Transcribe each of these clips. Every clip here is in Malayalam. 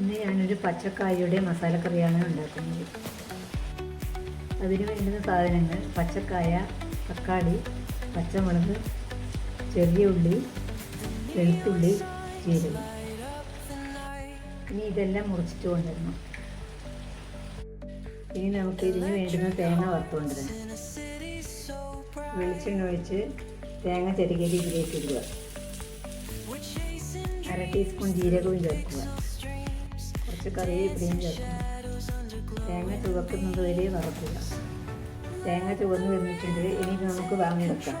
ഇന്ന് ഞാനൊരു പച്ചക്കായയുടെ മസാലക്കറിയാണ് ഉണ്ടാക്കുന്നത്. അതിന് വേണ്ടുന്ന സാധനങ്ങൾ പച്ചക്കായ തക്കാളി പച്ചമുളക് ചെറിയ ഉള്ളി വെളുത്തുള്ളി ജീരകം. ഇനി ഇതെല്ലാം മുറിച്ചിട്ട് കൊണ്ടുവരണം. ഇനി നമുക്ക് ഇതിന് വേണ്ടുന്ന തേങ്ങ വറുത്തുകൊണ്ടിരുന്നു വെളിച്ചെണ്ണ ഒഴിച്ച് തേങ്ങ ചെറുകിയത് ഇതിലേക്ക് ഇടുക. അര ടീസ്പൂൺ ജീരകവും ചേർക്കുക. കുറച്ച് കറിവേപ്പിലയും ചേർക്കണം തേങ്ങ ചുവക്കുന്നത് വരെ വറക്കുക തേങ്ങ ചുവന്ന് വന്നിട്ടുണ്ട്. ഇനി നമുക്ക് വാങ്ങി വെക്കാം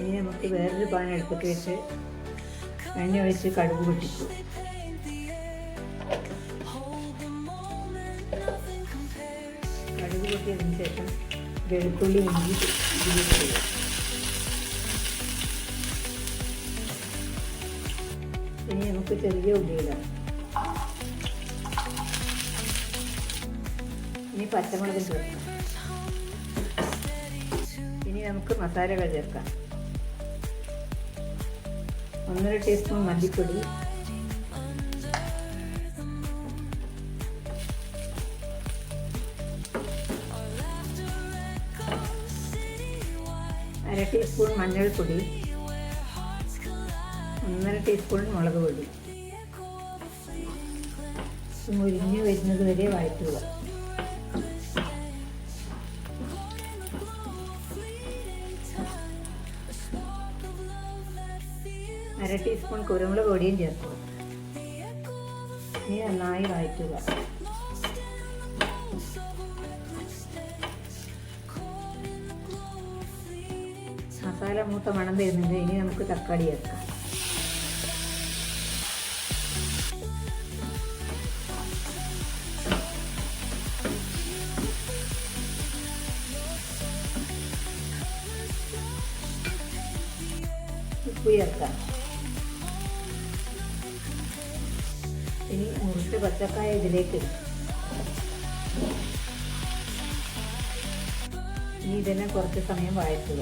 ഇനി നമുക്ക് വേറൊരു പാൻ എടുത്തിട്ട് വെച്ച് എണ്ണ ഒഴിച്ച് കടുക് പൊട്ടിക്കും. കടുക് പൊട്ടിയതിന് ശേഷം വെളുത്തുള്ളി ഇഞ്ചി ഇതിലേക്ക് നമുക്ക് ചെറിയ ഉള്ളി ഇടാം. ഇനി പച്ചമുളക് ചേർക്കാം ഇനി നമുക്ക് മസാലകൾ ചേർക്കാം. ഒന്നര ടീസ്പൂൺ മല്ലിപ്പൊടി. അര ടീസ്പൂൺ മഞ്ഞൾപ്പൊടി. ഒന്നര ടീസ്പൂൺ മുളക് പൊടി. മുരിഞ്ഞ് വരുന്നത് വരെ വഴറ്റുക. അര ടീസ്പൂൺ കുരുമുളക് പൊടിയും ചേർക്കുക. ഇനി നന്നായി വഴറ്റുക. മസാല മൂത്ത മണം തരുന്നുണ്ട് ഇനി നമുക്ക് തക്കാളി ചേർക്കാം. ചേർക്കാം ഇനി മുറിച്ച് പച്ചക്കായ ഇതിലേക്ക്. ഇനി ഇതിനെ കുറച്ച് സമയം വഴറ്റുക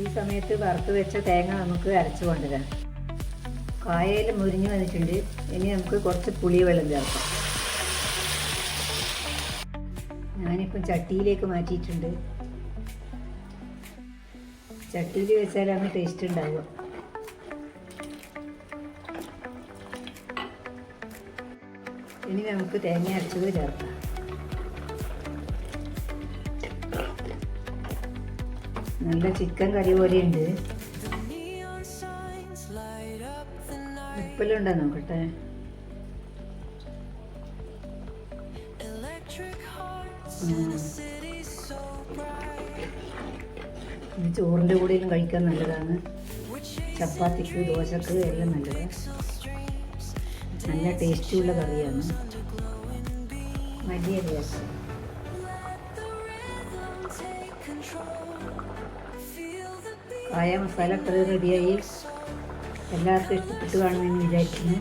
ഈ സമയത്ത് വറുത്ത് വെച്ച തേങ്ങ നമുക്ക് അരച്ചു കൊണ്ടുവരാം. കായയിൽ മുരിഞ്ഞു വന്നിട്ടുണ്ട്. ഇനി നമുക്ക് കുറച്ച് പുളിവെള്ളം ചേർക്കാം. ഞാനിപ്പം ചട്ടിയിലേക്ക് മാറ്റിയിട്ടുണ്ട്. ചട്ടിയിൽ വെച്ചാലാണ് ടേസ്റ്റ് ഉണ്ടാവുക. ഇനി നമുക്ക് തേങ്ങ അരച്ചത് ചേർക്കാം. നല്ല ചിക്കൻ കറി പോലെയുണ്ട്. ഉപ്പലുണ്ടോ നോക്കട്ടെ? ചോറിന്റെ കൂടെയും കഴിക്കാൻ നല്ലതാണ്. ചപ്പാത്തിക്ക് ദോശക്ക് എല്ലാം നല്ലത്. നല്ല ടേസ്റ്റുള്ള കറിയാണ്. വലിയ രസം കായ മസാല കറി റെഡിയായി. എല്ലാവർക്കും ഇഷ്ടപ്പെട്ടു കാണുമെന്ന് വിചാരിക്കുന്നു.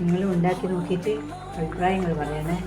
നിങ്ങളും ഉണ്ടാക്കി നോക്കിയിട്ട് അഭിപ്രായങ്ങൾ പറയണേ.